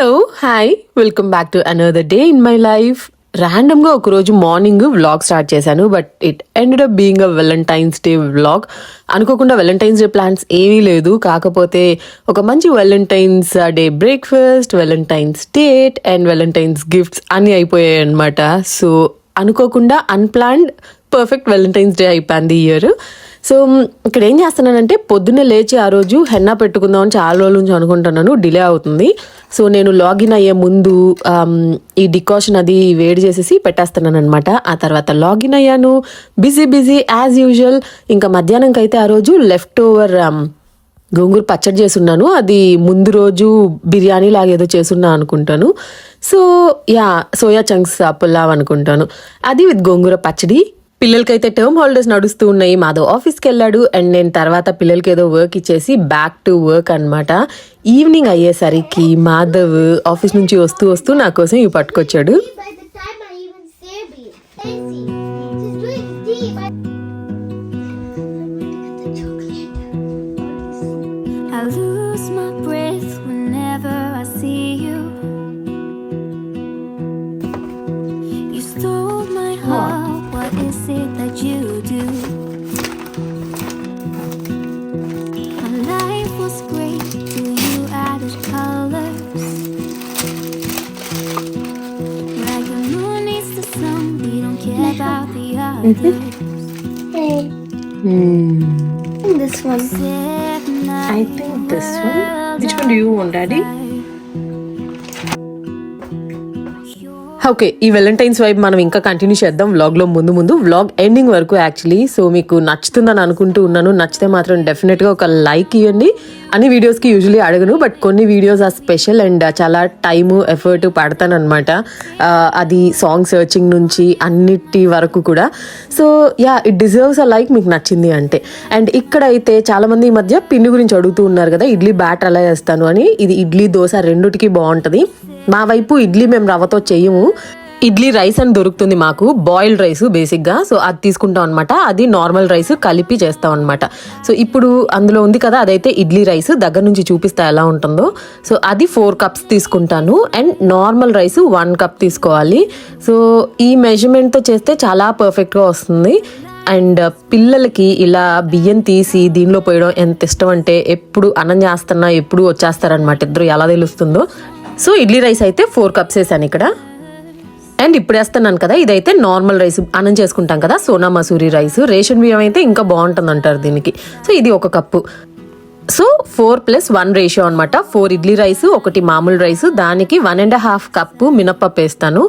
Hello hi welcome back to another day in my life ర్యాండమ్గా ఒకరోజు morning vlog start చేశాను but it ended up being a Valentine's day vlog అనుకోకుండా Valentine's day plans ఏమీ లేదు. కాకపోతే ఒక మంచి Valentine's day breakfast Valentine's date and Valentine's gifts అన్నీ అయిపోయాయి అనమాట సో అనుకోకుండా అన్ప్లాన్డ్ పర్ఫెక్ట్ వెలంటైన్స్ డే అయిపోయింది ఇయర్ సో ఇక్కడ ఏం చేస్తున్నానంటే పొద్దున్నే లేచి ఆ రోజు హెన్నా పెట్టుకుందాం అని చాలా రోజుల నుంచి అనుకుంటున్నాను. డిలే అవుతుంది. సో నేను లాగిన్ అయ్యే ముందు ఈ డికాషన్ అది వేడి చేసేసి పెట్టేస్తున్నాను అనమాట ఆ తర్వాత లాగిన్ అయ్యాను. Busy busy as usual. ఇంకా మధ్యాహ్నంకి అయితే ఆ రోజు లెఫ్ట్ ఓవర్ గోంగూర పచ్చడి చేసున్నాను అది ముందు రోజు బిర్యానీ లాగా ఏదో చేసున్నా అనుకుంటాను. So ya soya chunks pulao అనుకుంటాను. అది విత్ గోంగూర పచ్చడి. పిల్లలకైతే టర్మ్ హాలిడేస్ నడుస్తూ ఉన్నాయి. మాధవ్ ఆఫీస్కి వెళ్ళాడు. అండ్ నేను తర్వాత పిల్లలకి ఏదో వర్క్ ఇచ్చేసి బ్యాక్ టు వర్క్ అన్నమాట. ఈవినింగ్ అయ్యేసరికి మాధవ్ ఆఫీస్ నుంచి వస్తూ వస్తూ నా కోసం ఇవి పట్టుకొచ్చాడు. The others. Hey, hmm. this one. I think this one. Which one do you want, Daddy? Okay ఈ వెలంటైన్స్ వైబ్ మనం ఇంకా కంటిన్యూ చేద్దాం వ్లాగ్లో ముందు ముందు. వ్లాగ్ ఎండింగ్ వరకు యాక్చువల్లీ సో మీకు నచ్చుతుందని అనుకుంటూ ఉన్నాను. నచ్చితే మాత్రం డెఫినెట్గా ఒక లైక్ ఇవ్వండి. అన్ని వీడియోస్కి యూజువలీ అడగను బట్ కొన్ని వీడియోస్ ఆ స్పెషల్ అండ్ చాలా టైము ఎఫర్ట్ పడతాను అది సాంగ్ సర్చింగ్ నుంచి అన్నిటి వరకు కూడా. So ya it deserves a like మీకు నచ్చింది అంటే. అండ్ ఇక్కడ అయితే చాలా మంది ఈ మధ్య పిండి గురించి అడుగుతూ ఉన్నారు కదా ఇడ్లీ బ్యాట్ ఎలా చేస్తాను అని. ఇది ఇడ్లీ దోశ రెండుటికి బాగుంటుంది. మా వైపు ఇడ్లీ మేము రవ్వతో చేయము. ఇడ్లీ రైస్ అని దొరుకుతుంది మాకు బాయిల్డ్ రైస్ బేసిక్గా సో అది తీసుకుంటాం అనమాట అది నార్మల్ రైస్ కలిపి చేస్తాం అనమాట సో ఇప్పుడు అందులో ఉంది కదా అదైతే ఇడ్లీ రైస్ దగ్గర నుంచి చూపిస్తా ఎలా ఉంటుందో. సో అది ఫోర్ కప్స్ తీసుకుంటాను. And normal rice one cup తీసుకోవాలి. సో ఈ మెజర్మెంట్తో చేస్తే చాలా పర్ఫెక్ట్గా వస్తుంది. అండ్ పిల్లలకి ఇలా బియ్యం తీసి దీనిలో పోయడం ఎంత ఇష్టం అంటే ఎప్పుడు అన్నం చేస్తున్నా ఎప్పుడు వచ్చేస్తారనమాట ఇద్దరు ఎలా తెలుస్తుందో. సో ఇడ్లీ రైస్ అయితే ఫోర్ కప్స్ వేసాను ఇక్కడ. అండ్ ఇప్పుడు వేస్తున్నాను కదా ఇదైతే నార్మల్ రైస్ అన్నం చేసుకుంటాం కదా సోనా మసూరి రైస్ రేషన్ బియ్యం అయితే ఇంకా బాగుంటుంది అంటారు దీనికి. సో ఇది ఒక cup. So four plus one ratio అనమాట ఫోర్ ఇడ్లీ రైస్ ఒకటి మామూలు రైస్. దానికి వన్ అండ్ హాఫ్ కప్పు మినప్పప్పు వేస్తాను.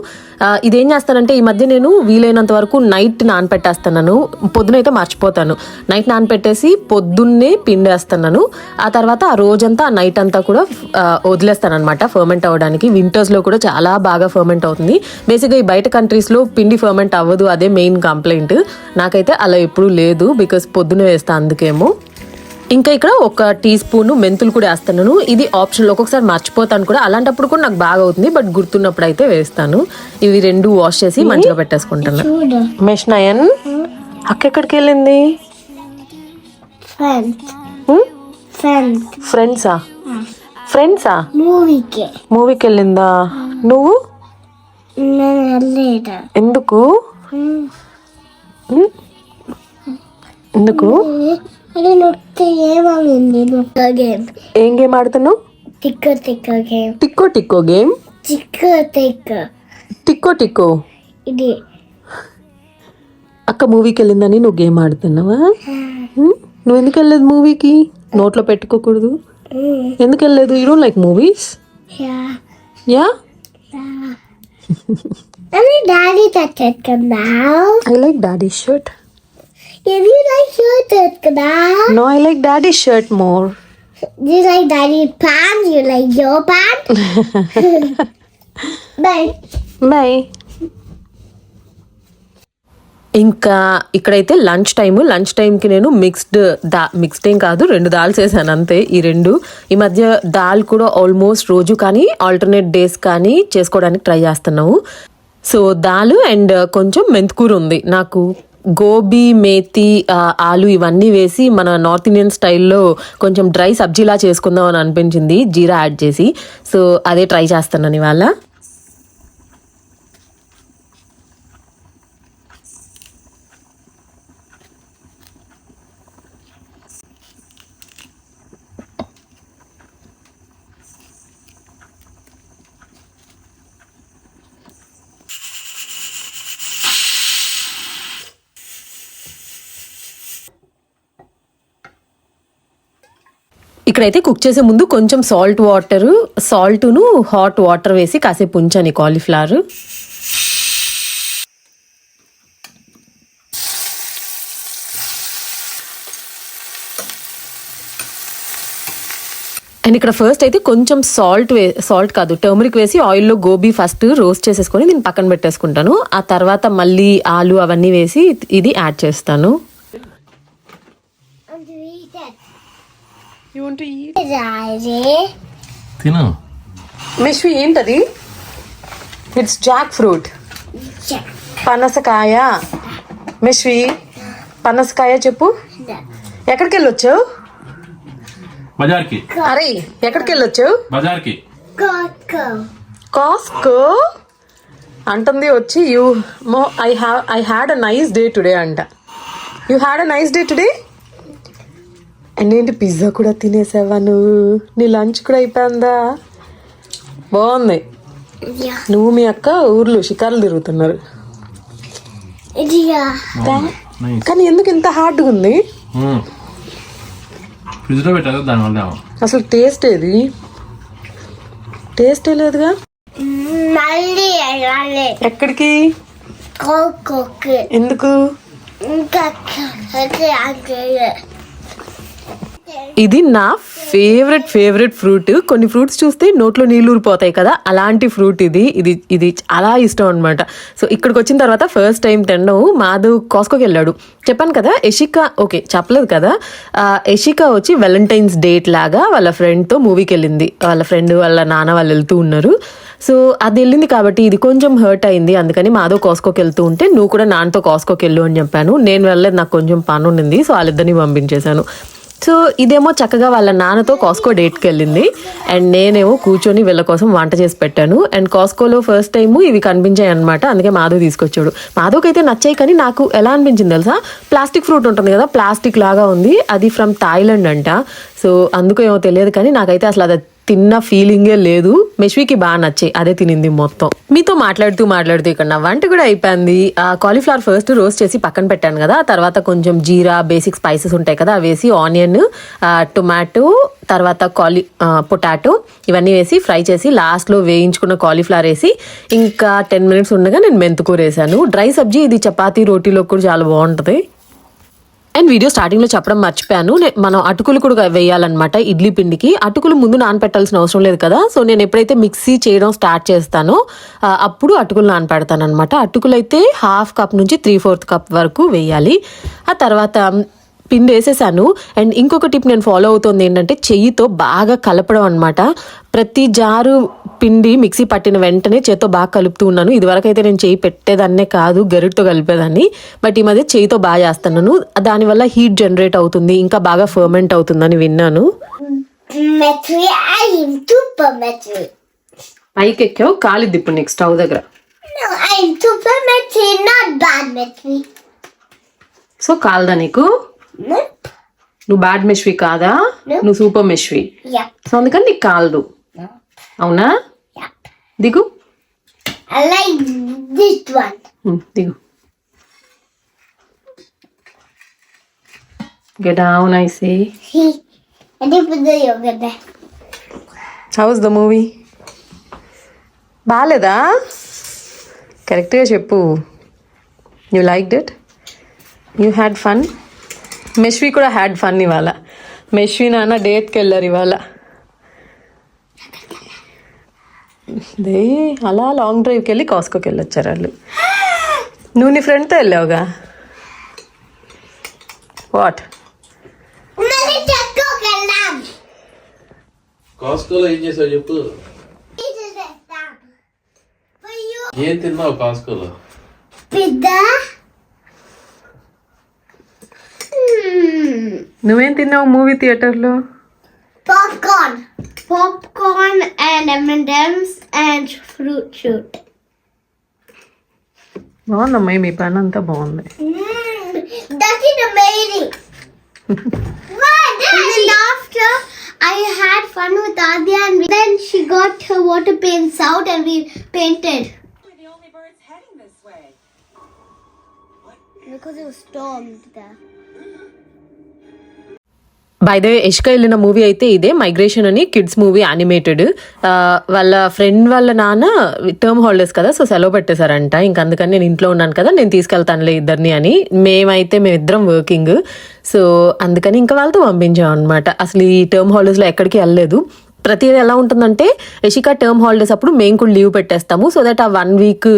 ఇదేం చేస్తానంటే ఈ మధ్య నేను వీలైనంత వరకు నైట్ నానపెట్టేస్తున్నాను. పొద్దునైతే మర్చిపోతాను. నైట్ నానపెట్టేసి పొద్దున్నే పిండేస్తున్నాను ఆ తర్వాత ఆ రోజంతా ఆ నైట్ అంతా కూడా వదిలేస్తాను అనమాట ఫర్మెంట్ అవ్వడానికి. వింటర్స్లో కూడా చాలా బాగా ఫర్మెంట్ అవుతుంది. బేసిక్గా ఈ బయట కంట్రీస్లో పిండి ఫర్మెంట్ అవ్వదు. అదే మెయిన్ కంప్లైంట్ నాకైతే అలా ఎప్పుడూ లేదు బికాస్ పొద్దున వేస్తా అందుకేమో. ఇంకా ఇక్కడ ఒక టీ స్పూన్ మెంతులు కూడా వేస్తున్నాను. ఇది ఆప్షనల్ ఒక్కొక్కసారి మర్చిపోతాను కూడా. అలాంటప్పుడు కూడా నాకు బాగా అవుతుంది బట్ గుర్తున్నప్పుడు అయితే వేస్తాను. ఇవి రెండు వాష్ చేసి మంచిగా పెట్టేసుకుంటాను. మెష్ నయన్ అక్క ఎక్కడికి వెళ్ళింది. ఫ్రెండ్సా. ఫ్రెండ్సా. ke. మూవీకి. వెళ్ళిందా? నువ్వు. ఎందుకు? ఎందుకు? ఏం గేమ్ ఆడుతున్నావు? తిక్క తిక్క గేమ్. టిక్కో టిక్కో గేమ్? తిక్క తిక్క. టిక్కో టిక్కో ఇది. అక్క మూవీకి వెళ్ళిందని నువ్వు గేమ్ ఆడుతున్నావా? నువ్వు ఎందుకు వెళ్ళలేదు మూవీకి నోట్లో పెట్టుకోకూడదు. ఎందుకు వెళ్ళలేదు? You. Don't like movies ya daddy తెచ్చుకున్నా ఐ లైక్ డాడీ షర్ట్ ఇది లైక్ షర్ట్ తెచ్చుకున్నా no I like daddy shirt more You like daddy pants, you like your pants. Bye. Bye ఇంకా ఇక్కడైతే లంచ్ టైం లంచ్ టైంకి నేను mixed దా mixed ఏం కాదు రెండు దాల్స్ వేసాను అంతే ఈ రెండు. ఈ మధ్య దాల్ కూడా ఆల్మోస్ట్ రోజు కానీ ఆల్టర్నేట్ డేస్ కానీ చేసుకోవడానికి ట్రై చేస్తున్నాము సో దాల్ అండ్ కొంచెం మెంతికూర ఉంది నాకు. గోబీ మేతి ఆలు ఇవన్నీ వేసి మన నార్త్ ఇండియన్ స్టైల్లో కొంచెం డ్రై సబ్జీలా చేసుకుందాం అని అనిపించింది. జీరా యాడ్ చేసి. సో అదే ట్రై చేస్తున్నాను ఇవాళ. ఇక్కడైతే కుక్ చేసే ముందు కొంచెం సాల్ట్ వాటర్ సాల్ట్ను హాట్ వాటర్ వేసి కాసేపు ఉంచాను కాలీఫ్లవర్ అండ్ ఇక్కడ ఫస్ట్ అయితే కొంచెం సాల్ట్ వే సాల్ట్ కాదు టర్మరిక్ వేసి ఆయిల్లో గోబీ ఫస్ట్ రోస్ట్ చేసేసుకొని దీన్ని పక్కన పెట్టేసుకుంటాను. ఆ తర్వాత మళ్ళీ ఆలు అవన్నీ వేసి ఇది యాడ్ చేస్తాను. Eat? it. Daddy. తిను. మిష్వి ఏంటది? ఇట్స్ జాక్ ఫ్రూట్ పనసకాయ. మిష్వి పనసకాయ చెప్పు. ఎక్కడికి వెళ్ళొచ్చావు బజార్కి. అరే ఎక్కడికి వెళ్ళొచ్చావు బజార్కి. కాస్కో అంటుంది వచ్చి యూ మో I have I had a nice day today అంట. You had a nice day today? And ఏంటి పిజ్జా కూడా తినేసావా నువ్వు? నీ లంచ్ కూడా అయిపోయిందా? బాగుంది. నువ్వు మీ అక్క ఊర్లో షికార్లు తిరుగుతున్నారు. కానీ ఎందుకు ఇంత హార్డ్గా ఉంది? ఫ్రిడ్జ్లో దానివల్ల అసలు టేస్ట్ ఏది? టేస్టే లేదుగా? ఎక్కడికి? ఎందుకు? ఇంకా ఇది నా ఫేవరెట్ ఫేవరెట్ ఫ్రూట్ కొన్ని ఫ్రూట్స్ చూస్తే నోట్లో నీళ్ళు ఊరిపోతాయి కదా అలాంటి ఫ్రూట్ ఇది. ఇది ఇది చాలా ఇష్టం అనమాట సో ఇక్కడికి వచ్చిన తర్వాత ఫస్ట్ టైం తినడం మాధవ్ కాస్కోకి వెళ్ళాడు. చెప్పాను కదా యషిక ఓకే చెప్పలేదు కదా యషిక వచ్చి వెలంటైన్స్ డేట్ లాగా వాళ్ళ ఫ్రెండ్తో మూవీకి వెళ్ళింది. వాళ్ళ ఫ్రెండ్ వాళ్ళ నాన్న వాళ్ళు వెళ్తూ ఉన్నారు. సో అది వెళ్ళింది కాబట్టి ఇది కొంచెం హర్ట్ అయింది. అందుకని మాధవ్ కాస్కోకి వెళ్తూ ఉంటే నువ్వు కూడా నాన్నతో కాస్కోకి వెళ్ళు అని చెప్పాను. నేను వెళ్ళలేదు నాకు కొంచెం పని ఉండింది. సో వాళ్ళిద్దరిని పంపించేశాను. సో ఇదేమో చక్కగా వాళ్ళ నాన్నతో కాస్కో డేట్కి వెళ్ళింది. అండ్ నేనేమో కూర్చొని వీళ్ళ కోసం వంట చేసి పెట్టాను. అండ్ కాస్కోలో ఫస్ట్ టైం ఇవి కనిపించాయి అనమాట అందుకే మాధవ్ తీసుకొచ్చాడు. మాధవ్కి అయితే నచ్చాయి కానీ నాకు ఎలా అనిపించింది తెలుసా? ప్లాస్టిక్ ఫ్రూట్ ఉంటుంది కదా ప్లాస్టిక్ లాగా ఉంది. అది ఫ్రమ్ థాయిలాండ్ అంట. సో అందుకు ఏమో తెలియదు కానీ నాకైతే అసలు అది తిన్న ఫీలింగే లేదు. మెష్వికి బాగా నచ్చాయి అదే తినింది మొత్తం. మీతో మాట్లాడుతూ మాట్లాడుతూ ఇక్కడ నా వంట కూడా అయిపోయింది. ఆ కాలీఫ్లవర్ ఫస్ట్ రోస్ట్ చేసి పక్కన పెట్టాను కదా తర్వాత కొంచెం జీరా బేసిక్ స్పైసెస్ ఉంటాయి కదా అవి వేసి ఆనియన్ టొమాటో తర్వాత కాలీ పొటాటో ఇవన్నీ వేసి ఫ్రై చేసి లాస్ట్లో వేయించుకున్న కాలీఫ్లవర్ వేసి ఇంకా టెన్ మినిట్స్ ఉండగా నేను మెంతుకూర వేసాను. డ్రై సబ్జీ ఇది చపాతీ రోటీలో కూడా చాలా బాగుంటుంది. అండ్ వీడియో స్టార్టింగ్లో చెప్పడం మర్చిపోయాను. మనం అటుకులు కూడా వేయాలన్నమాట ఇడ్లీ పిండికి. అటుకులు ముందు నానపెట్టాల్సిన అవసరం లేదు కదా. సో నేను ఎప్పుడైతే మిక్సీ చేయడం స్టార్ట్ చేస్తానో అప్పుడు అటుకులు నానపెడతాను అనమాట అటుకులు అయితే హాఫ్ కప్ నుంచి త్రీ ఫోర్త్ కప్ వరకు వేయాలి. ఆ తర్వాత పిండి వేసేసాను. అండ్ ఇంకొక టిప్ నేను ఫాలో అవుతుంది ఏంటంటే చెయ్యితో బాగా కలపడం అనమాట ప్రతి జారు పిండి మిక్సీ పట్టిన వెంటనే చేత్తో బాగా కలుపుతూ ఉన్నాను. ఇదివరకు అయితే నేను చేయి పెట్టేదాన్నే కాదు గరిటతో కలిపేదాన్ని. బట్ ఈ మధ్య చేయితో బాగా చేస్తున్నాను. దానివల్ల హీట్ జనరేట్ అవుతుంది. ఇంకా బాగా ఫర్మెంట్ అవుతుందని విన్నాను. పైకి ఎక్కావు కాలిద్ది ఇప్పుడు నీకు స్టవ్ దగ్గర. సో కాలదా నీకు. నువ్వు బ్యాడ్ మెష్వి కాదా? నువ్వు సూపర్ మెష్వి. సో అందుకని నీకు కాలదు. అవునా. దిగు. I like this one. ఉమ్, దిగు. Get down, I say. See, I did put the yogurt there. How's the movie బాగాలేదా కరెక్ట్గా చెప్పు. You liked it you had fun మెష్వి కూడా హ్యాడ్ ఫన్ ఇవాళ. మెష్వి నాన్న డేట్కి వెళ్ళారు ఇవాళ. దే అలా లాంగ్ డ్రైవ్కి వెళ్ళి కాస్కోకి వెళ్ళొచ్చారు వాళ్ళు. నువ్వు నీ ఫ్రెండ్తో వెళ్ళావుగా? వాట్. కాస్కోలో ఏం చేసావు చెప్పు. ఏం తిన్నావు కాస్కోలో. నువ్వేం తిన్నావు మూవీ థియేటర్లో Popcorn. Popcorn and M&M's and fruit shoot. బాగుందమ్మా మీ పని అంతా బాగుంది Mm, that is amazing. and then after I had fun with Adya and then she got her water paints out and we painted. the only birds heading this way. Because it was stormed there. By the ఇష్క వెళ్ళిన movie అయితే ఇదే migration అని kids movie animated వాళ్ళ friend వాళ్ళ నాన్న term holidays కదా so సెలవు పెట్టేశారంట. ఇంక అందుకని నేను ఇంట్లో ఉన్నాను కదా నేను తీసుకెళ్తానులే ఇద్దరిని అని. మేమైతే మేమిద్దరం వర్కింగ్ సో అందుకని ఇంకా వాళ్ళతో పంపించాం అనమాట అసలు ఈ టర్మ్ హాలిడేస్లో ఎక్కడికి వెళ్ళలేదు. ప్రతిదీ ఎలా ఉంటుందంటే యషిక టర్మ్ హాలిడేస్ అప్పుడు మేము కూడా లీవ్ పెట్టేస్తాము సో దట్ ఆ వన్ వీక్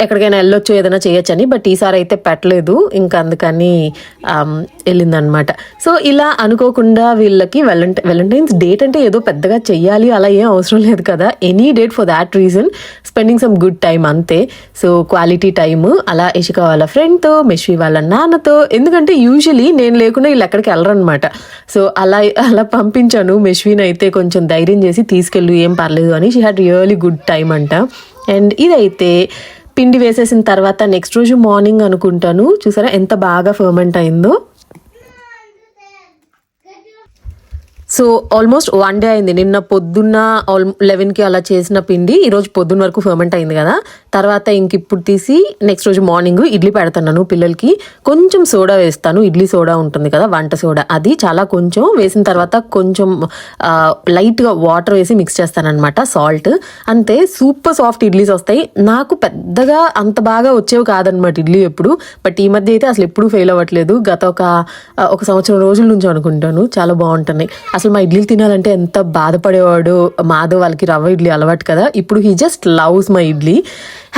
ఎక్కడికైనా వెళ్ళొచ్చు ఏదైనా చేయొచ్చని బట్ ఈసారి అయితే పెట్టలేదు. ఇంకా అందుకని వెళ్ళిందనమాట. సో ఇలా అనుకోకుండా వీళ్ళకి వెలంట వెలంటైన్స్ డేట్ అంటే ఏదో పెద్దగా చెయ్యాలి అలా ఏం అవసరం లేదు కదా. Any date for that reason spending some good time అంతే. సో క్వాలిటీ టైమ్ అలా ఇషిక వాళ్ళ ఫ్రెండ్తో మెష్వి వాళ్ళ నాన్నతో. ఎందుకంటే యూజువలీ నేను లేకుండా వీళ్ళు ఎక్కడికి వెళ్ళరనమాట. సో అలా అలా పంపించాను. మెష్విని అయితే కొంచెం ధైర్యం చేసి తీసుకెళ్ళు ఏం పర్లేదు అని. She had really good time అంట. అండ్ ఇదైతే పిండి వేసేసిన తర్వాత నెక్స్ట్ రోజు మార్నింగ్ అనుకుంటాను. చూసారా? ఎంత బాగా ఫర్మెంట్ అయిందో. సో ఆల్మోస్ట్ వన్ డే అయింది. నిన్న పొద్దున్న ఆల్ లెవెన్కి అలా చేసిన పిండి ఈ రోజు పొద్దున్న వరకు ఫర్మెంట్ అయింది కదా. తర్వాత ఇంక ఇప్పుడు తీసి నెక్స్ట్ రోజు మార్నింగ్ ఇడ్లీ పెడతాను పిల్లలకి. కొంచెం సోడా వేస్తాను. ఇడ్లీ సోడా ఉంటుంది కదా వంట సోడా. అది చాలా కొంచెం వేసిన తర్వాత కొంచెం లైట్గా వాటర్ వేసి మిక్స్ చేస్తానన్నమాట సాల్ట్ అంతే సూపర్ సాఫ్ట్ ఇడ్లీస్ వస్తాయి. నాకు పెద్దగా అంత బాగా వచ్చేవి కాదనమాట ఇడ్లీ ఎప్పుడు. బట్ ఈ మధ్య అయితే అసలు ఎప్పుడు ఫెయిల్ అవ్వట్లేదు. గత ఒక ఒక సంవత్సరం రోజుల నుంచి అనుకుంటాను. చాలా బాగుంటున్నాయి. అసలు మా ఇడ్లీలు తినాలంటే ఎంత బాధపడేవాడు? మాధవ్ వాళ్ళకి రవ్వ ఇడ్లీ అలవాటు కదా. ఇప్పుడు he just loves my idli.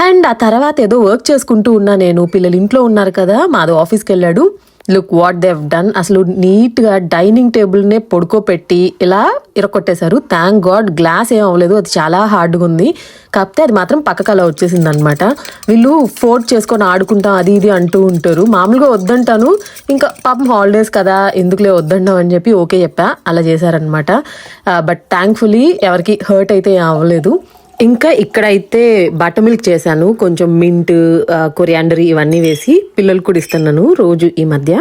And ఆ తర్వాత ఏదో వర్క్ చేసుకుంటూ ఉన్నా నేను. పిల్లలు ఇంట్లో ఉన్నారు కదా. మాధవ్ ఆఫీస్కి వెళ్ళాడు. లుక్ వాట్ దేవ్ డన్ అసలు నీట్గా డైనింగ్ టేబుల్నే పడుకోపెట్టి ఇలా ఇరకొట్టేశారు థ్యాంక్ గాడ్ గ్లాస్ ఏం అవ్వలేదు. అది చాలా హార్డ్గా ఉంది. కాకపోతే అది మాత్రం పక్కకు అలా వచ్చేసింది అనమాట వీళ్ళు ఫోర్ట్ చేసుకొని ఆడుకుంటాం అది ఇది అంటూ ఉంటారు. మామూలుగా వద్దంటాను. ఇంకా పాపం హాలిడేస్ కదా ఎందుకులే వద్దంటాం అని చెప్పి ఓకే చెప్పా. అలా చేశారనమాట బట్ థ్యాంక్ఫుల్లీ ఎవరికి హర్ట్ అయితే ఏం అవ్వలేదు. ఇంకా ఇక్కడైతే బటర్ మిల్క్ చేశాను. కొంచెం మింట్ కొరియాండర్ ఇవన్నీ వేసి పిల్లలు కూడా ఇస్తున్నాను రోజు ఈ మధ్య.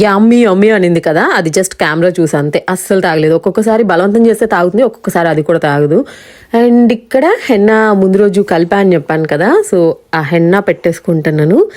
యమ్మి యమ్మీ అనింది కదా అది జస్ట్ కెమెరా చూసి అంతే. అస్సలు తాగలేదు. ఒక్కొక్కసారి బలవంతం చేస్తే తాగుతుంది ఒక్కొక్కసారి అది కూడా తాగదు. అండ్ ఇక్కడ హెన్న ముందు రోజు కలిపా అని చెప్పాను కదా సో ఆ హెన్న పెట్టేసుకుంటున్నాను.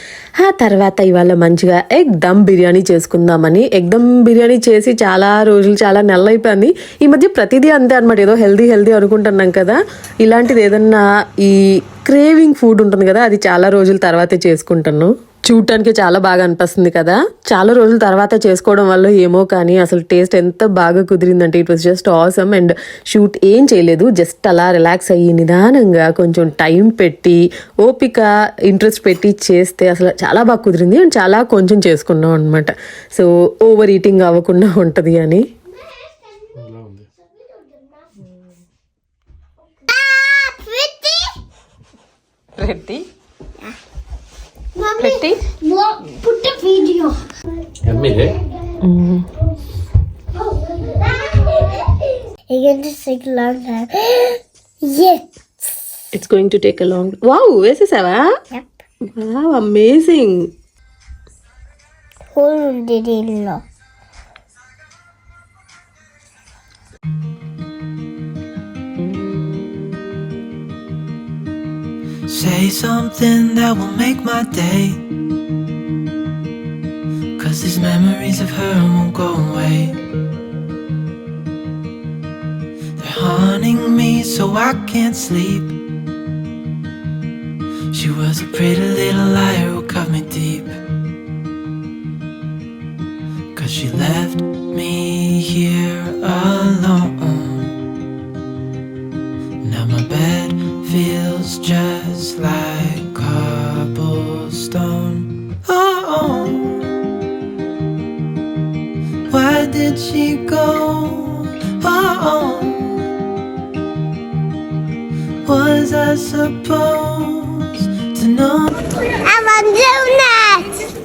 ఆ తర్వాత ఇవాళ మంచిగా ఎగ్ దమ్ బిర్యానీ చేసుకుందామని ఎగ్ దమ్ బిర్యానీ చేసి చాలా రోజులు చాలా నెలలు అయిపోయింది ఈ మధ్య ప్రతిదీ అంతే అనమాట ఏదో హెల్దీ హెల్దీ అనుకుంటున్నాం కదా. ఇలాంటిది ఏదన్నా ఈ క్రేవింగ్ ఫుడ్ ఉంటుంది కదా అది చాలా రోజుల తర్వాతే చేసుకుంటాను చూడటానికి చాలా బాగా అనిపిస్తుంది కదా. చాలా రోజుల తర్వాత చేసుకోవడం వల్ల ఏమో కానీ అసలు టేస్ట్ ఎంత బాగా కుదిరిందంటే it was just awesome and shoot ఏం చేయలేదు. జస్ట్ అలా రిలాక్స్ అయ్యి నిదానంగా కొంచెం టైం పెట్టి ఓపిక ఇంట్రెస్ట్ పెట్టి చేస్తే అసలు చాలా బాగా కుదిరింది. అండ్ చాలా కొంచెం చేసుకున్నాం అనమాట సో ఓవర్ ఈటింగ్ అవ్వకుండా ఉంటుంది అని. రెడ్డి പെട്ടി eh? mm-hmm. It's going to take a long. Wow, this is Ava. Yep. Wow, amazing. Who did it? Say something that will make my day. Cause these memories of her won't go away. They're haunting me so I can't sleep. She was a pretty little liar who cut me deep. Cause she left me here alone. Feels just like cobblestone. Oh, oh, why did she go? Oh, was I supposed to know? I'm a donut.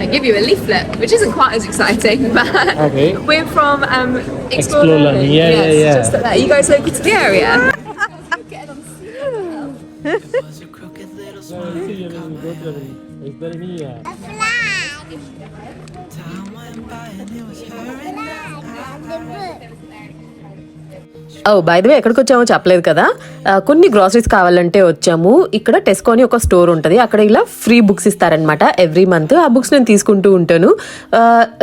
I give you a leaflet, which isn't quite as exciting, but Okay. we're from um, Explore, Explore Learning. Yeah, yes, yeah, yeah. Just there. You guys local to the area? Oh, oh by ఎక్కడికి వచ్చామో చెప్పలేదు కదా. కొన్ని groceries కావాలంటే వచ్చాము. ఇక్కడ Tesco అని ఒక స్టోర్ ఉంటుంది. అక్కడ ఇలా ఫ్రీ బుక్స్ ఇస్తారనమాట ఎవ్రీ మంత్ ఆ బుక్స్ నేను తీసుకుంటూ ఉంటాను.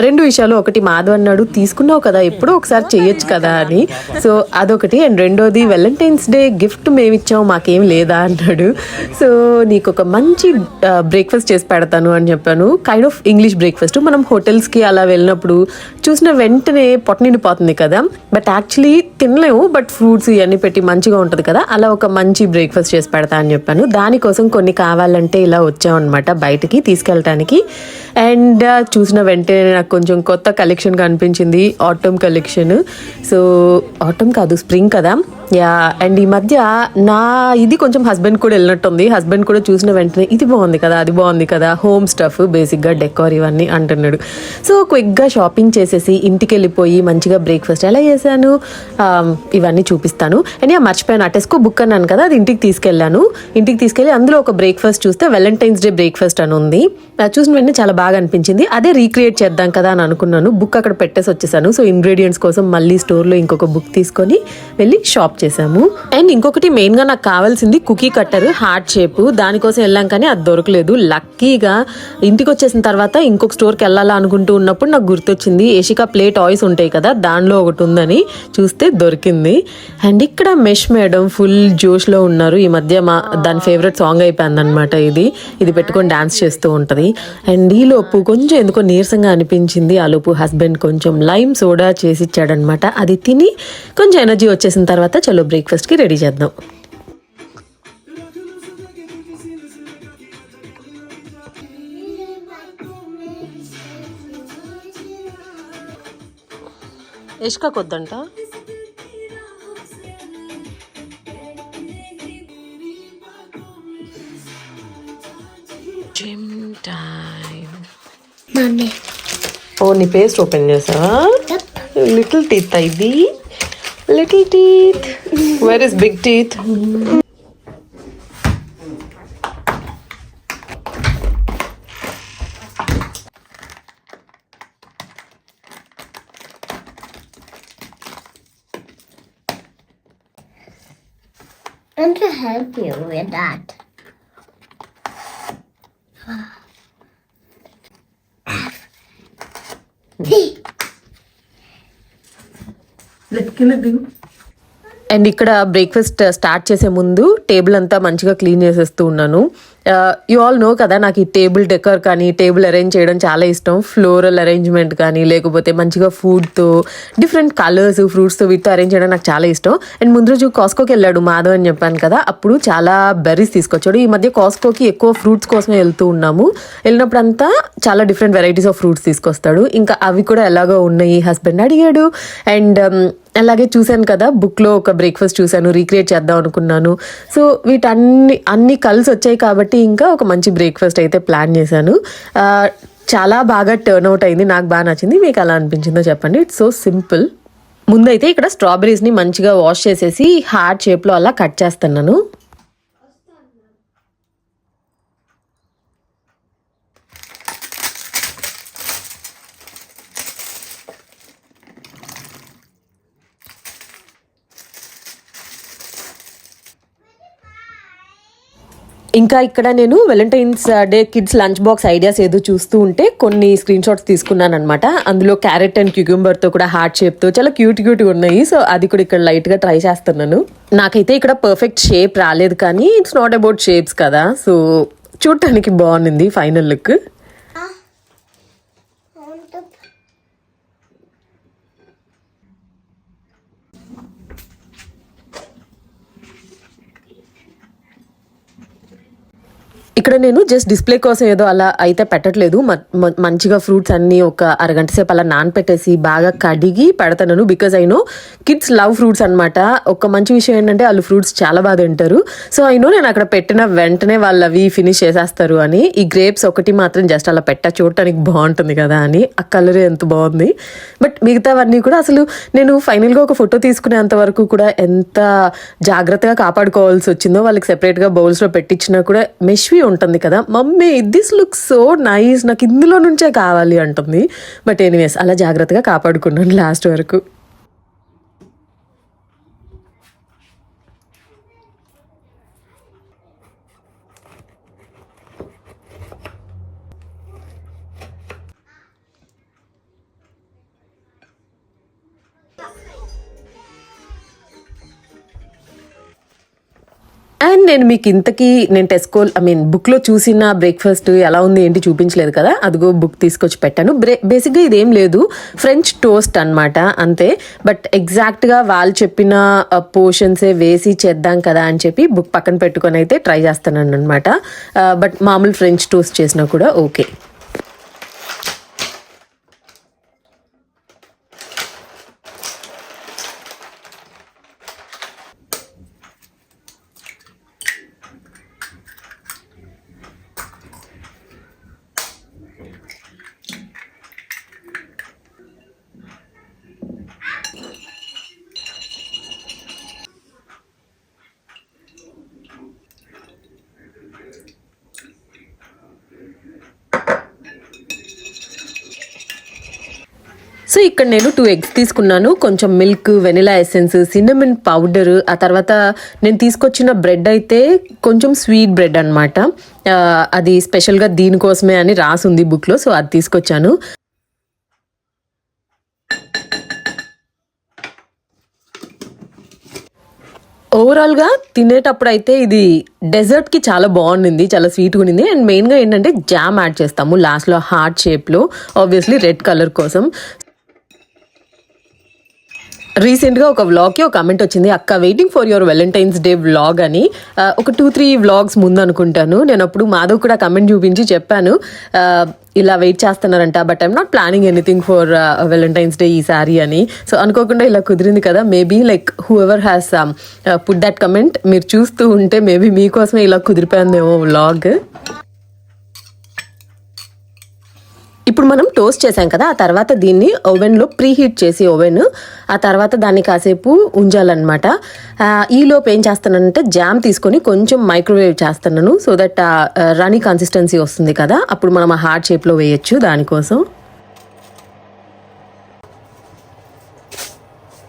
రెండు విషయాలు ఒకటి మాధవ్ అన్నాడు తీసుకున్నావు కదా ఎప్పుడో ఒకసారి చేయొచ్చు కదా అని. సో అదొకటి. అండ్ రెండోది వెలంటైన్స్ డే గిఫ్ట్ మేము ఇచ్చాము మాకేం లేదా అన్నాడు. సో నీకు ఒక మంచి బ్రేక్ఫాస్ట్ చేసి పెడతాను అని చెప్పాను. కైండ్ ఆఫ్ ఇంగ్లీష్ బ్రేక్ఫాస్ట్ మనం హోటల్స్కి అలా వెళ్ళినప్పుడు చూసిన వెంటనే పొట్ట నిండిపోతుంది కదా. బట్ యాక్చువల్లీ తినలేము. బట్ ఫ్రూట్స్ ఇవన్నీ పెట్టి మంచిగా ఉంటుంది కదా అలా ఒక మంచి బ్రేక్ఫాస్ట్ చేసి పెడతా అని చెప్పాను. దానికోసం కొన్ని కావాలంటే ఇలా వచ్చామన్నమాట బయటికి తీసుకెళ్ళటానికి. అండ్ చూసిన వెంటనే నాకు కొంచెం కొత్త కలెక్షన్ కనిపించింది ఆటమ్ కలెక్షన్ సో ఆటమ్ కాదు స్ప్రింగ్ కదా. యా అండ్ ఈ మధ్య నా ఇది కొంచెం హస్బెండ్ కూడా వెళ్ళినట్టుంది. హస్బెండ్ కూడా చూసిన వెంటనే ఇది బాగుంది కదా అది బాగుంది కదా హోమ్ స్టఫ్ బేసిక్గా డెకోర్ ఇవన్నీ అంటున్నాడు. సో క్విక్గా షాపింగ్ చేసేసి ఇంటికి వెళ్ళిపోయి మంచిగా బ్రేక్ఫాస్ట్ ఎలా చేశాను? ఇవన్నీ చూపిస్తాను. అండ్ యా మర్చిపోయాను. అటెస్కో బుక్ అన్నాను కదా అది ఇంటికి తీసుకెళ్ళాను. ఇంటికి తీసుకెళ్ళి అందులో ఒక బ్రేక్ఫాస్ట్ చూస్తే వెలంటైన్స్ డే బ్రేక్ఫాస్ట్ అని ఉంది. చూసిన వెంటనే చాలా బాగా అనిపించింది. అదే రీక్రియేట్ చేద్దాం కదా అని అనుకున్నాను. బుక్ అక్కడ పెట్టేసి వచ్చేసాను. సో ఇంగ్రీడియంట్స్ కోసం మళ్ళీ స్టోర్లో ఇంకొక బుక్ తీసుకొని వెళ్ళి షాప్ చేసాము అండ్ ఇంకొకటి మెయిన్గా నాకు కావాల్సింది కుకీ కట్టర్ హార్ట్ షేప్. దానికోసం వెళ్ళాం కానీ అది దొరకలేదు. లక్కీగా ఇంటికి వచ్చేసిన తర్వాత ఇంకొక స్టోర్కి వెళ్ళాలా అనుకుంటూ ఉన్నప్పుడు నాకు గుర్తొచ్చింది ఏషికా ప్లేట్ టాయ్స్ ఉంటాయి కదా దానిలో ఒకటి ఉందని చూస్తే దొరికింది. అండ్ ఇక్కడ మెష్ మేడం ఫుల్ జోష్లో ఉన్నారు. ఈ మధ్య మా దాని ఫేవరెట్ సాంగ్ అయిపోయింది అనమాట ఇది. ఇది పెట్టుకొని డాన్స్ చేస్తూ ఉంటుంది. అండ్ ఈ లోపు కొంచెం ఎందుకో నీరసంగా అనిపించింది. ఆ లోపు హస్బెండ్ కొంచెం లైమ్ సోడా చేసి ఇచ్చాడనమాట అది తిని కొంచెం ఎనర్జీ వచ్చేసిన తర్వాత చలో బ్రేక్ఫాస్ట్కి రెడీ చేద్దాం. ఇష్క కొద్దంట జిమ్ టైం. ఓ నీ పేస్ట్ ఓపెన్ చేసావా? లిటిల్ టీత్ ఇది little teeth. Where is Big Teeth? I'm to help you with that. Let's kill it, and ఇక్కడ బ్రేక్ఫాస్ట్ uh, స్టార్ట్ చేసే ముందు టేబుల్ అంతా మంచిగా క్లీన్ చేసేస్తూ ఉన్నాను. యు ఆల్ నో కదా నాకు ఈ టేబుల్ డెకర్ కానీ టేబుల్ అరేంజ్ చేయడం చాలా ఇష్టం. ఫ్లోరల్ అరేంజ్మెంట్ కానీ లేకపోతే మంచిగా ఫుడ్తో డిఫరెంట్ కలర్స్ ఫ్రూట్స్తో వీటితో అరేంజ్ చేయడం నాకు చాలా ఇష్టం. అండ్ ముందు రోజు కాస్కోకి వెళ్ళాడు మాధవ్ అని చెప్పాను కదా అప్పుడు చాలా బెర్రీస్ తీసుకొచ్చాడు. ఈ మధ్య కాస్కోకి ఎక్కువ ఫ్రూట్స్ కోసమే వెళ్తూ ఉన్నాము. వెళ్ళినప్పుడు అంతా చాలా డిఫరెంట్ వెరైటీస్ ఆఫ్ ఫ్రూట్స్ తీసుకొస్తాడు. ఇంకా అవి కూడా ఎలాగో ఉన్నాయి హస్బెండ్ అడిగాడు. అండ్ um, అలాగే చూశాను కదా బుక్లో ఒక బ్రేక్ఫాస్ట్ చూశాను రీక్రియేట్ చేద్దాం అనుకున్నాను. సో వీటన్ని అన్ని కలిసి వచ్చాయి కాబట్టి ఇంకా ఒక మంచి బ్రేక్ఫాస్ట్ అయితే ప్లాన్ చేశాను. చాలా బాగా టర్న్ అవుట్ అయింది నాకు బాగా నచ్చింది. మీకు అలా అనిపించిందో చెప్పండి. ఇట్స్ సో సింపుల్ ముందైతే ఇక్కడ స్ట్రాబెరీస్ని మంచిగా వాష్ చేసేసి హార్ట్ షేప్లో అలా కట్ చేస్తున్నాను. ఇంకా ఇక్కడ నేను Valentine's day kids lunch box ideas ఏదో చూస్తూ ఉంటే కొన్ని స్క్రీన్ షాట్స్ తీసుకున్నాను అనమాట అందులో క్యారెట్ అండ్ క్యూక్యూంబర్తో కూడా హార్ట్ షేప్తో చాలా క్యూట్ క్యూట్గా ఉన్నాయి. సో అది కూడా ఇక్కడ లైట్గా ట్రై చేస్తున్నాను. నాకైతే ఇక్కడ పర్ఫెక్ట్ షేప్ రాలేదు కానీ ఇట్స్ నాట్ అబౌట్ షేప్స్ కదా. సో చూడటానికి బాగుంది ఫైనల్ లుక్ ఇక్కడ నేను జస్ట్ డిస్ప్లే కోసం ఏదో అలా అయితే పెట్టట్లేదు. మంచిగా ఫ్రూట్స్ అన్ని ఒక అరగంట సేపు అలా నానపెట్టేసి బాగా కడిగి పెడతాను. Because I know kids love fruits అన్నమాట. ఒక మంచి విషయం ఏంటంటే వాళ్ళు ఫ్రూట్స్ చాలా బాగా తింటారు. సో ఐ నో నేను అక్కడ పెట్టిన వెంటనే వాళ్ళు అవి ఫినిష్ చేసేస్తారు అని. ఈ గ్రేప్స్ ఒకటి మాత్రం జస్ట్ అలా పెట్ట. చూడటానికి బాగుంటుంది కదా అని. ఆ కలర్ ఎంత బాగుంది. బట్ మిగతావన్నీ కూడా అసలు నేను ఫైనల్గా ఒక ఫోటో తీసుకునేంత వరకు కూడా ఎంత జాగ్రత్తగా కాపాడుకోవాల్సి వచ్చిందో వాళ్ళకి సెపరేట్గా బౌల్స్లో పెట్టించినా కూడా మెష్వి ఉంటుంది కదా. Mummy this look so nice నాకు ఇందులో నుంచే కావాలి అంటుంది. బట్ ఎనీవేస్ అలా జాగ్రత్తగా కాపాడుకున్నాను లాస్ట్ వరకు. అండ్ నేను మీకు ఇంతకీ నేను టెస్కో ఐ మీన్ బుక్లో చూసిన బ్రేక్ఫాస్ట్ ఎలా ఉంది ఏంటి చూపించలేదు కదా? అదిగో బుక్ తీసుకొచ్చి పెట్టాను. బ్రే బేసిక్గా ఇదేం లేదు. ఫ్రెంచ్ టోస్ట్ అనమాట అంతే. బట్ ఎగ్జాక్ట్గా వాళ్ళు చెప్పిన పోర్షన్సే వేసి చేద్దాం కదా అని చెప్పి బుక్ పక్కన పెట్టుకొని అయితే ట్రై చేస్తాను అనమాట బట్ మామూలు ఫ్రెంచ్ టోస్ట్ చేసినా కూడా ఓకే ఇక్కడ నేను టూ ఎగ్స్ తీసుకున్నాను. కొంచెం milk vanilla essence cinnamon powder ఆ తర్వాత నేను తీసుకొచ్చిన బ్రెడ్ అయితే కొంచెం స్వీట్ బ్రెడ్ అనమాట అది స్పెషల్గా దీనికోసమే అని రాసి ఉంది బుక్లో సో అది తీసుకొచ్చాను. ఓవరాల్గా తినేటప్పుడు అయితే ఇది డెజర్ట్కి చాలా బాగుండింది చాలా స్వీట్గా ఉండింది. అండ్ మెయిన్గా ఏంటంటే జామ్ యాడ్ చేస్తాము లాస్ట్లో హార్ట్ షేప్లో ఆబ్వియస్లీ రెడ్ కలర్ కోసం. రీసెంట్గా ఒక వ్లాగ్కి ఒక కమెంట్ వచ్చింది. అక్క waiting for your Valentine's Day vlog అని. ఒక టూ త్రీ వ్లాగ్స్ ముందు అనుకుంటాను. నేను అప్పుడు మాధవ్ కూడా కమెంట్ చూపించి చెప్పాను. ఇలా వెయిట్ చేస్తున్నారంట but I'm not planning anything for Valentine's Day ఈ సారీ అని. సో అనుకోకుండా ఇలా కుదిరింది కదా. Maybe like whoever has put that comment మీరు చూస్తూ ఉంటే మేబీ మీకోసమే ఇలా కుదిరిపోయిందేమో వ్లాగ్ ఇప్పుడు మనం టోస్ట్ చేసాం కదా ఆ తర్వాత దీన్ని ఓవెన్లో ప్రీ హీట్ చేసి ఓవెన్ ఆ తర్వాత దాన్ని కాసేపు ఉంచాలన్నమాట. ఈలోపు ఏం చేస్తానంటే జామ్ తీసుకొని కొంచెం మైక్రోవేవ్ చేస్తున్నాను సో దట్ రనీ కన్సిస్టెన్సీ వస్తుంది కదా అప్పుడు మనం ఆ హార్ట్ షేప్లో వేయచ్చు దానికోసం.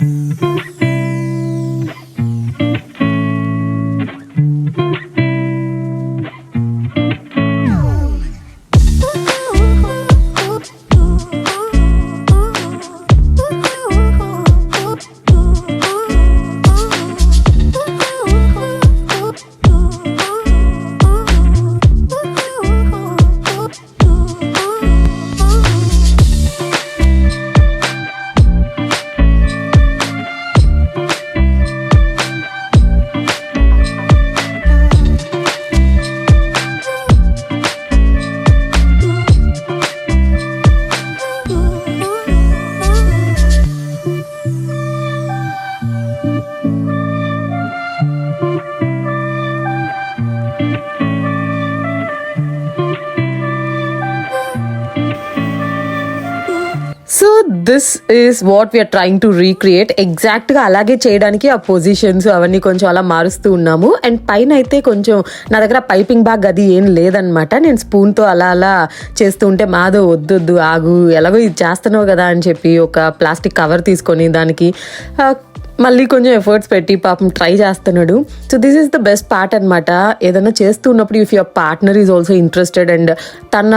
So this is what we are trying to recreate ఎగ్జాక్ట్గా అలాగే చేయడానికి ఆ పొజిషన్స్ అవన్నీ కొంచెం అలా మారుస్తూ ఉన్నాము. అండ్ పైన అయితే కొంచెం నా దగ్గర పైపింగ్ బ్యాగ్ అది ఏం లేదనమాట నేను స్పూన్తో అలా అలా చేస్తూ ఉంటే మాదో వద్దొద్దు ఆగు ఎలాగో ఇది చేస్తున్నావు కదా అని చెప్పి ఒక ప్లాస్టిక్ కవర్ తీసుకొని దానికి మళ్ళీ కొంచెం ఎఫర్ట్స్ పెట్టి పాపం ట్రై చేస్తున్నాడు. So this is the best part అనమాట ఏదైనా చేస్తున్నప్పుడు if your partner is also interested and తన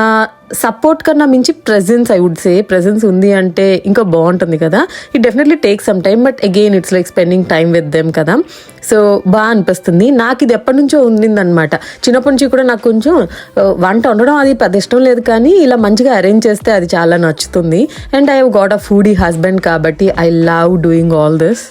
సపోర్ట్ కన్నా మించి presence I would say presence ఉంది అంటే ఇంకా బాగుంటుంది కదా. It definitely take some time but again it's like spending time with them కదా. సో బాగా అనిపిస్తుంది. నాకు ఇది ఎప్పటి నుంచో ఉండిందనమాట చిన్నప్పటి నుంచి కూడా నాకు కొంచెం వంట వండడం అది పెద్ద ఇష్టం లేదు కానీ ఇలా మంచిగా అరేంజ్ చేస్తే అది చాలా నచ్చుతుంది. And I got a foodie husband కాబట్టి I love doing all this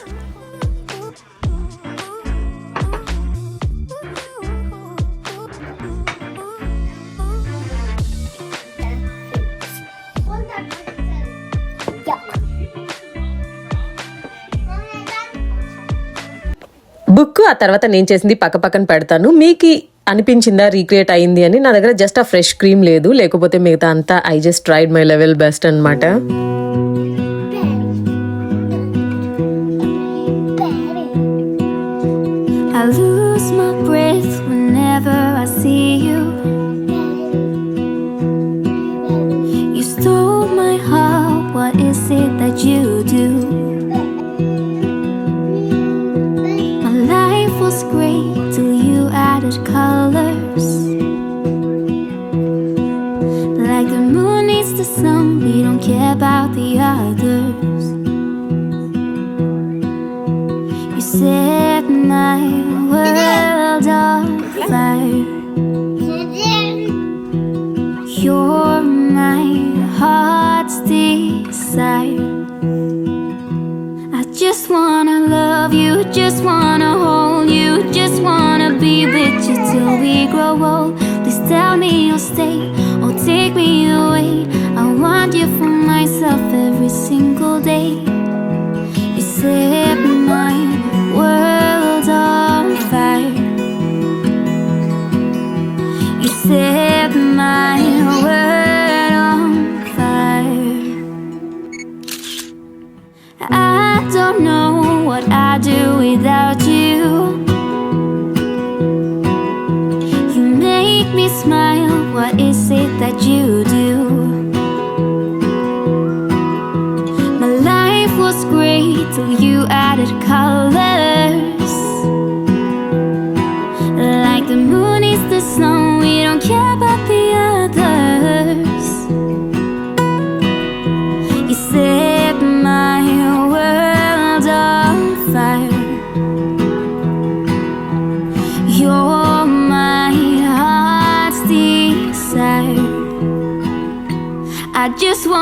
book ఆ తర్వాత నేను చేసింది పక్క పక్కన పెడతాను. మీకు అనిపించిందా రీక్రియేట్ అయింది అని? నా దగ్గర జస్ట్ ఆ ఫ్రెష్ క్రీమ్ లేదు. లేకపోతే మిగతా అంతా I just tried my level best అన్నమాట. You stole my heart, what is it that you do?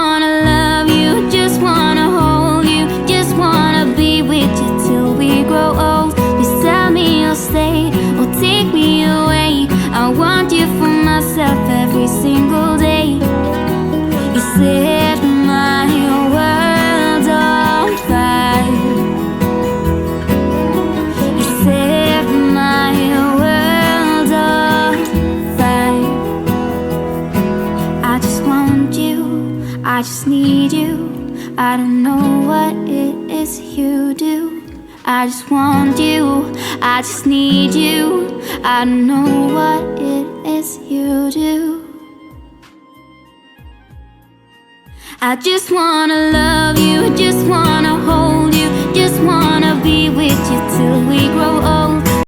I want you just wanna hold you, just wanna be with you till we grow old. You tell me I'll stay, I'll take me away. I want you for myself every single day. You set I don't know what it is you do. I just want you, I just need you. I don't know what it is you do. I just wanna love you, just wanna hold you, just wanna be with you till